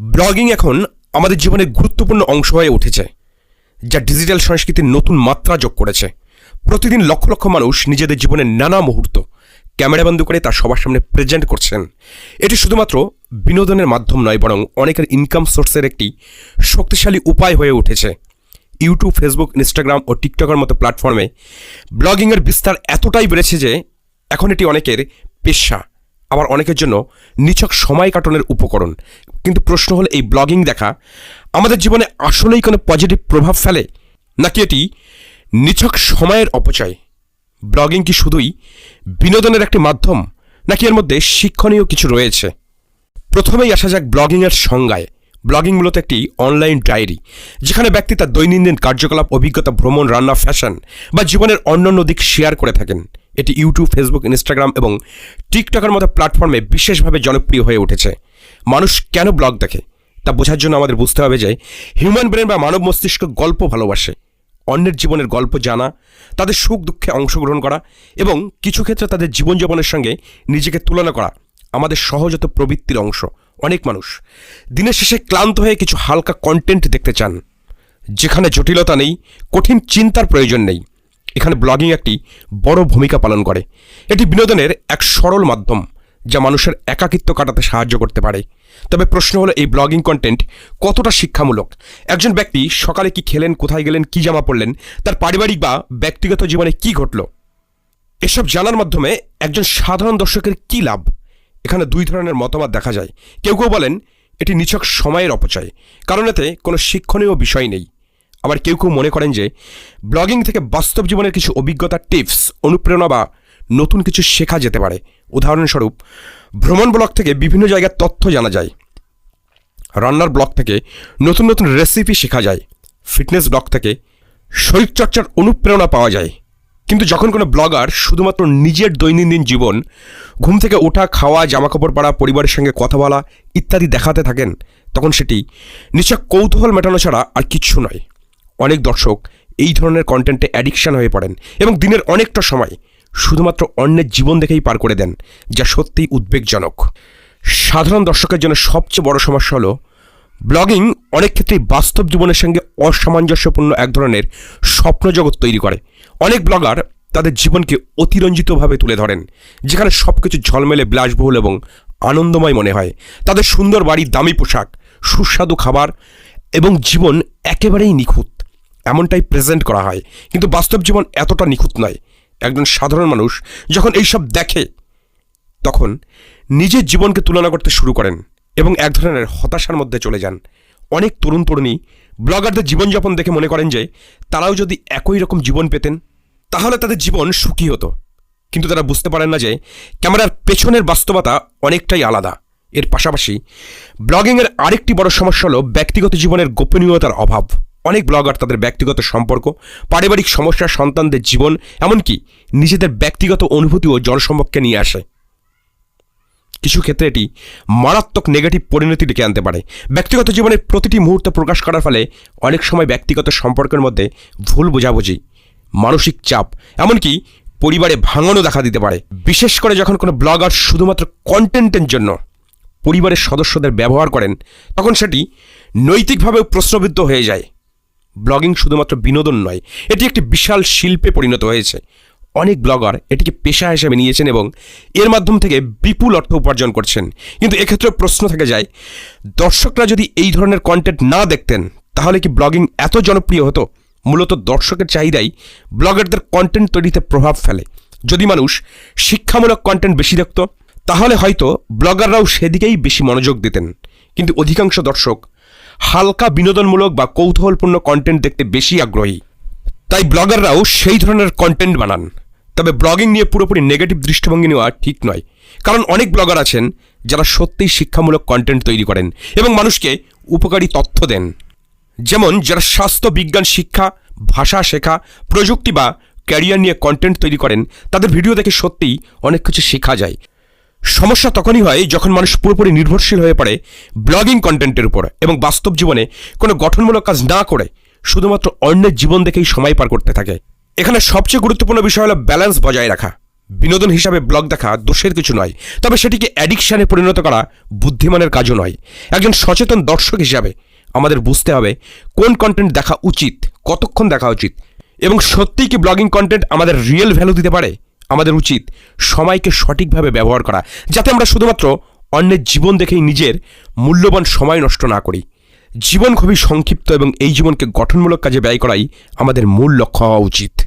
Blogging এখন আমাদের জীবনের গুরুত্বপূর্ণ অংশ হয়ে উঠেছে, যা ডিজিটাল সংস্কৃতির নতুন মাত্রা যোগ করেছে। প্রতিদিন লক্ষ লক্ষ মানুষ নিজেদের জীবনের নানা মুহূর্ত ক্যামেরাবন্দি করে তা সবার সামনে প্রেজেন্ট করছেন। এটি শুধুমাত্র বিনোদনের মাধ্যম নয়, বরং অনেকের ইনকাম সোর্সের একটি শক্তিশালী উপায় হয়ে উঠেছে। ইউটিউব ফেসবুক ইনস্টাগ্রাম ও টিকটকের মতো প্ল্যাটফর্মে ব্লগিংয়ের বিস্তার এতটাই বেড়েছে যে এখন এটি অনেকের পেশা। আবার অনেকের জন্য নিছক সময় কাটানোর উপকরণ। কিন্তু প্রশ্ন হলো, এই ব্লগিং দেখা আমাদের জীবনে আসলেই কোনো পজিটিভ প্রভাব ফেলে? নাকি এটি নিছক সময়ের অপচয়? ব্লগিং কি শুধুই বিনোদনের একটি মাধ্যম, নাকি এর মধ্যে শিক্ষণীয় কিছু রয়েছে? প্রথমেই আসা যাক ব্লগিংয়ের সংজ্ঞায়। ব্লগিং মূলত একটি অনলাইন ডায়েরি যেখানে ব্যক্তি তার দৈনন্দিন কার্যকলাপ, অভিজ্ঞতা, ভ্রমণ, রান্না ফ্যাশন বা জীবনের অন্যান্য দিক শেয়ার করে থাকেন। এটি ইউটিউব ফেসবুক ইনস্টাগ্রাম এবং টিকটকের মতো প্ল্যাটফর্মে বিশেষভাবে জনপ্রিয় হয়ে উঠেছে। মানুষ কেন ব্লগ দেখে? তা বোঝার জন্য আমাদের বুঝতে হবে যে হিউম্যান ব্রেন বা মানব মস্তিষ্ক গল্প ভালোবাসে। অন্যের জীবনের গল্প জানা, তাদের সুখ দুঃখে অংশগ্রহণ করা এবং কিছু ক্ষেত্রে তাদের জীবনযাপনের সঙ্গে নিজেকে তুলনা করা আমাদের সহজত প্রবৃত্তির অংশ। অনেক মানুষ দিনের শেষে ক্লান্ত হয়ে কিছু হালকা কন্টেন্ট দেখতে চান, যেখানে জটিলতা নেই, কঠিন চিন্তার প্রয়োজন নেই। এখানে ব্লগিং একটি বড় ভূমিকা পালন করে। এটি বিনোদনের এক সরল মাধ্যম, যা মানুষের একাকিত্ব কাটাতে সাহায্য করতে পারে। তবে প্রশ্ন হলো, এই ব্লগিং কন্টেন্ট কতটা শিক্ষামূলক? একজন ব্যক্তি সকালে কি খেলেন, কোথায় গেলেন, কি জামা পরলেন, তার পারিবারিক বা ব্যক্তিগত জীবনে কি ঘটলো? এসব জানার মাধ্যমে একজন সাধারণ দর্শকের কি লাভ? এখানে দুই ধরনের মতামত দেখা যায়। কেউ কেউ বলেন, এটি নিছক সময়ের অপচয়, কারণ এতে কোনো শিক্ষণীয় বিষয় নেই। আবার কেউ কেউ মনে করেন যে ব্লগিং থেকে বাস্তব জীবনের কিছু অভিজ্ঞতা টিপস অনুপ্রেরণা বা নতুন কিছু শেখা যেতে পারে। উদাহরণস্বরূপ, ভ্রমণ ব্লগ থেকে বিভিন্ন জায়গার তথ্য জানা যায়। রান্নার ব্লগ থেকে নতুন নতুন রেসিপি শেখা যায়। ফিটনেস ব্লগ থেকে শরীরচর্চার অনুপ্রেরণা পাওয়া যায়। কিন্তু যখন কোনো ব্লগার শুধুমাত্র নিজের দৈনন্দিন জীবন, ঘুম থেকে ওঠা, খাওয়া, জামাকাপড় পরা, পরিবারের সঙ্গে কথা বলা ইত্যাদি দেখাতে থাকেন, তখন সেটি নিশ্চয় কৌতূহল মেটানো ছাড়া আর কিচ্ছু নয়। অনেক দর্শক এই ধরনের কন্টেন্টে অ্যাডিকশান হয়ে পড়েন এবং দিনের অনেকটা সময় শুধুমাত্র অন্যের জীবন দেখেই পার করে দেন, যা সত্যিই উদ্বেগজনক। সাধারণ দর্শকের জন্য সবচেয়ে বড় সমস্যা হলো ব্লগিং অনেক ক্ষেত্রেই বাস্তব জীবনের সঙ্গে অসামঞ্জস্যপূর্ণ এক ধরনের স্বপ্ন জগৎ তৈরি করে। অনেক ব্লগার তাদের জীবনকে অতিরঞ্জিতভাবে তুলে ধরেন, যেখানে সব কিছু ঝলমেলে বিলাসবহুল এবং আনন্দময় মনে হয়। তাদের সুন্দর বাড়ি দামি পোশাক, সুস্বাদু খাবার এবং জীবন একেবারেই নিখুঁত। এমনটাই প্রেজেন্ট করা হয়। কিন্তু বাস্তব জীবন এতটা নিখুঁত নয়। একজন সাধারণ মানুষ যখন এইসব দেখে, তখন নিজের জীবনকে তুলনা করতে শুরু করেন এবং এক ধরনের হতাশার মধ্যে চলে যান। অনেক তরুণ তরুণী ব্লগারদের জীবনযাপন দেখে মনে করেন যে, তারাও যদি একই রকম জীবন পেতেন, তাহলে তাদের জীবন সুখী হতো। কিন্তু তারা বুঝতে পারেন না যে, ক্যামেরার পেছনের বাস্তবতা অনেকটাই আলাদা। এর পাশাপাশি, ব্লগিংয়ের আরেকটি বড় সমস্যা হলো ব্যক্তিগত জীবনের গোপনীয়তার অভাব। অনেক ব্লগার তাদের ব্যক্তিগত সম্পর্ক, পারিবারিক সমস্যা, সন্তানদের জীবন, এমনকি নিজেদের ব্যক্তিগত অনুভূতি ও জনসম্পর্কে নিয়ে আসে। কিছু ক্ষেত্রে এটি মারাত্মক নেগেটিভ পরিণতি ডেকে আনতে পারে। ব্যক্তিগত জীবনের প্রতিটি মুহূর্ত প্রকাশ করার ফলে অনেক সময় ব্যক্তিগত সম্পর্কের মধ্যে ভুল বোঝাবুঝি, মানসিক চাপ, এমনকি পরিবারে ভাঙনও দেখা দিতে পারে। বিশেষ করে যখন কোনো ব্লগার শুধুমাত্র কন্টেন্টের জন্য পরিবারের সদস্যদের ব্যবহার করেন, তখন সেটি নৈতিকভাবেও প্রশ্নবিদ্ধ হয়ে যায়। ব্লগিং শুধুমাত্র বিনোদন নয়, এটি একটি বিশাল শিল্পে পরিণত হয়েছে। অনেক ব্লগার এটিকে পেশা হিসেবে নিয়েছেন এবং এর মাধ্যম থেকে বিপুল অর্থ উপার্জন করছেন। কিন্তু এক্ষেত্রে প্রশ্ন থেকে যায়, দর্শকরা যদি এই ধরনের কন্টেন্ট না দেখতেন, তাহলে কি ব্লগিং এত জনপ্রিয় হতো? মূলত দর্শকের চাহিদাই ব্লগারদের কন্টেন্ট তৈরিতে প্রভাব ফেলে। যদি মানুষ শিক্ষামূলক কন্টেন্ট বেশি দেখত, তাহলে হয়তো ব্লগাররাও সেদিকেই বেশি মনোযোগ দিতেন। কিন্তু অধিকাংশ দর্শক হালকা বিনোদনমূলক বা কৌতূহলপূর্ণ কন্টেন্ট দেখতে বেশি আগ্রহী। তাই ব্লগাররাও সেই ধরনের কন্টেন্ট বানান। তবে ব্লগিং নিয়ে পুরোপুরি নেগেটিভ দৃষ্টিভঙ্গি নেওয়া ঠিক নয়। কারণ অনেক ব্লগার আছেন যারা সত্যিই শিক্ষামূলক কন্টেন্ট তৈরি করেন এবং মানুষকে উপকারী তথ্য দেন। যেমন যারা স্বাস্থ্য, বিজ্ঞান, শিক্ষা, ভাষা শেখা, প্রযুক্তি বা ক্যারিয়ার নিয়ে কন্টেন্ট তৈরি করেন, তাদের ভিডিও দেখে সত্যিই অনেক কিছু শেখা যায়। সমস্যা তখনই হয় যখন মানুষ পুরোপুরি নির্ভরশীল হয়ে পড়ে ব্লগিং কন্টেন্টের উপর এবং বাস্তব জীবনে কোনো গঠনমূলক কাজ না করে শুধুমাত্র অন্যের জীবন দেখেই সময় পার করতে থাকে। এখানে সবচেয়ে গুরুত্বপূর্ণ বিষয় হলো ব্যালেন্স বজায় রাখা। বিনোদন হিসাবে ব্লগ দেখা দোষের কিছু নয়, তবে সেটিকে অ্যাডিকশানে পরিণত করা বুদ্ধিমানের কাজও নয়। একজন সচেতন দর্শক হিসাবে আমাদের বুঝতে হবে কোন কন্টেন্ট দেখা উচিত, কতক্ষণ দেখা উচিত এবং সত্যিই কি ব্লগিং কন্টেন্ট আমাদের রিয়েল ভ্যালু দিতে পারে? আমাদের উচিত সময়কে সঠিকভাবে ব্যবহার করা, যাতে আমরা শুধুমাত্র অন্যের জীবন দেখেই নিজের মূল্যবান সময় নষ্ট না করি। জীবন খুবই সংক্ষিপ্ত এবং এই জীবনকে গঠনমূলক কাজে ব্যয় করাই আমাদের মূল লক্ষ্য হওয়া উচিত।